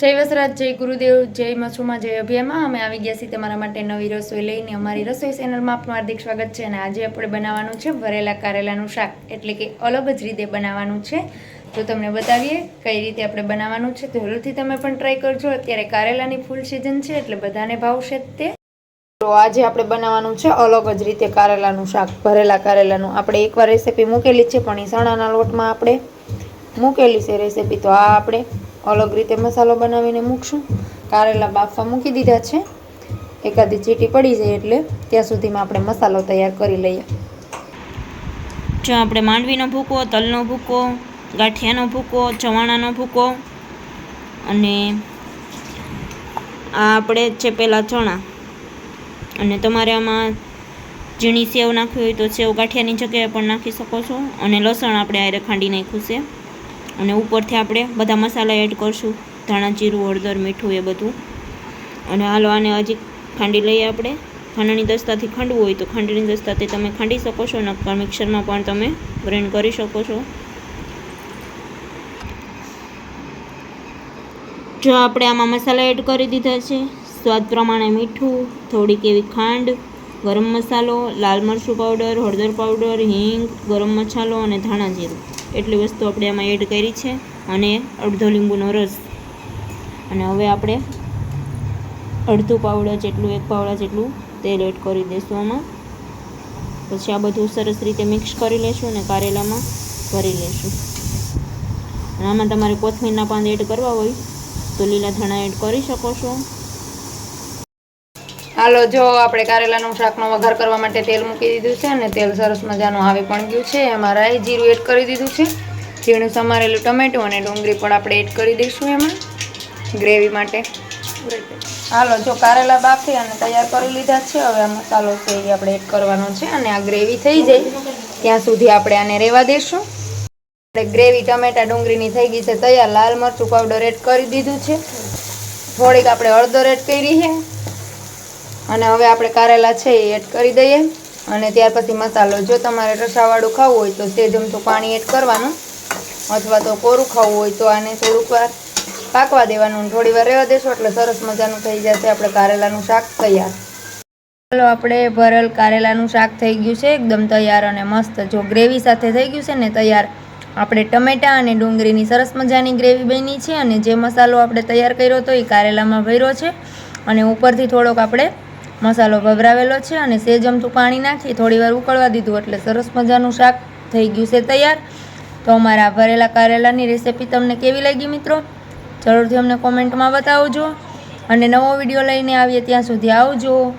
જય વસરાજ, જય ગુરુદેવ, જય મસુમાં, જય અભિયામાં. અમે આવી ગયા છીએ તમારા માટે નવી રસોઈ લઈને. અમારી રસોઈ ચેનલમાં આપનું હાર્દિક સ્વાગત છે અને આજે આપણે બનાવવાનું છે ભરેલા કારેલાનું શાક. એટલે કે અલગ જ રીતે બનાવવાનું છે. તો તમને બતાવીએ કઈ રીતે આપણે બનાવવાનું છે. તો જરૂરથી તમે પણ ટ્રાય કરજો. અત્યારે કારેલાની ફૂલ સિઝન છે, એટલે બધાને ભાવશે તે. તો આજે આપણે બનાવવાનું છે અલગ જ રીતે કારેલાનું શાક ભરેલા કારેલાનું. આપણે એકવાર રેસીપી મૂકેલી છે, પણ એ ચણાના લોટમાં આપણે મૂકેલી છે રેસીપી તો આ આપણે અલગ રીતે મસાલો બનાવીને મૂકશું. કારેલા બાફવા મૂકી દીધા છે. એકાદી ચીટી પડી જાય એટલે ત્યાં સુધીમાં આપણે મસાલો તૈયાર કરી લઈએ. જો આપણે માંડવીનો ભૂકો, તલનો ભૂકો, ગાંઠિયાનો ભૂકો, ચવાણાનો ભૂકો અને આ આપણે છે પહેલાં ચણા. અને તમારે આમાં ઝીણી સેવ નાખવી હોય તો સેવ ગાંઠિયાની જગ્યાએ પણ નાખી શકો છો. અને લસણ આપણે આયરે ખાંડી નાખ્યું છે અને ઉપરથી આપણે બધા મસાલા એડ કરશું. ધાણા, જીરું, હળદર, મીઠું એ બધું. અને હાલો આને હજી ખાંડી લઈએ આપણે. ખાંડની દસ્તાથી ખાંડવું હોય તો ખાંડની દસ્તાથી તમે ખાંડી શકો છો નક્કર મિક્સરમાં પણ તમે ગ્રાઇન્ડ કરી શકો છો. જો આપણે આમાં મસાલા એડ કરી દીધા છે, સ્વાદ પ્રમાણે મીઠું, થોડીક એવી ખાંડ, ગરમ મસાલો, લાલ મરચું પાવડર હળદર પાવડર હિંગ, ગરમ મસાલો અને ધાણા જીરું. એટલી વસ્તુ આપણે આમાં એડ કરી છે અને અડધો લીંબુનો રસ. અને હવે આપણે અડધું પાવડા જેટલું, એક પાવડા જેટલું તેલ એડ કરી દઈશું આમાં. પછી આ બધું સરસ રીતે મિક્સ કરી લઈશું અને કારેલામાં ભરી લઈશું અને આમાં તમારે કોથમીરના પાન એડ કરવા હોય તો લીલા ધણા એડ કરી શકો છો. હાલો, જો આપણે કારેલાનું શાકનો વઘાર કરવા માટે તેલ મૂકી દીધું છે અને તેલ સરસ મજાનું આવી પણ ગયું છે. એમાં રાઈ જીરું એડ કરી દીધું છે. ઝીણું સમારેલું ટમેટું અને ડુંગળી પણ આપણે એડ કરી દઈશું એમાં, ગ્રેવી માટે. હાલો, જો કારેલા બાફી અને તૈયાર કરી લીધા છે, હવે આ મસાલો છે એ આપણે એડ કરવાનો છે અને આ ગ્રેવી થઈ જાય. ત્યાં સુધી આપણે આને રહેવા દઈશું આપણે ગ્રેવી, ટમેટા, ડુંગળીની થઈ ગઈ છે તૈયાર. લાલ મરચું પાવડર એડ કરી દીધું છે. થોડીક આપણે હળદર એડ કરી છે. અને હવે આપણે કારેલા છે એ એડ કરી દઈએ. અને ત્યાર પછી મસાલો, જો તમારે રસાવાળું ખાવું હોય તો તે ચમચું પાણી એડ કરવાનું. અથવા તો કોરું ખાવું હોય તો આને થોડુંક વાર પાકવા દેવાનું. થોડી વાર રહેવા દેશો એટલે સરસ મજાનું થઈ જશે આપણે કારેલાનું શાક તૈયાર. ચાલો આપણે ભરેલ કારેલાનું શાક થઈ ગયું છે, એકદમ તૈયાર અને મસ્ત. જો ગ્રેવી સાથે થઈ ગયું છે ને તૈયાર, આપણે ટમેટા અને ડુંગળીની સરસ મજાની ગ્રેવી બની છે. અને જે મસાલો આપણે તૈયાર કર્યો હતો એ કારેલામાં ભર્યો છે. અને ઉપરથી થોડોક આપણે મસાલો ભભરાવેલો છે અને સેજ અમથું પાણી નાખી થોડી વાર ઉકળવા દીધું એટલે સરસ મજાનું શાક થઈ ગયું છે તૈયાર. તો અમારા ભરેલા કારેલાની રેસીપી તમને કેવી લાગી મિત્રો? જરૂરથી અમને કોમેન્ટમાં બતાવજો. અને નવો વીડિયો લઈને આવીએ ત્યાં સુધી આવજો.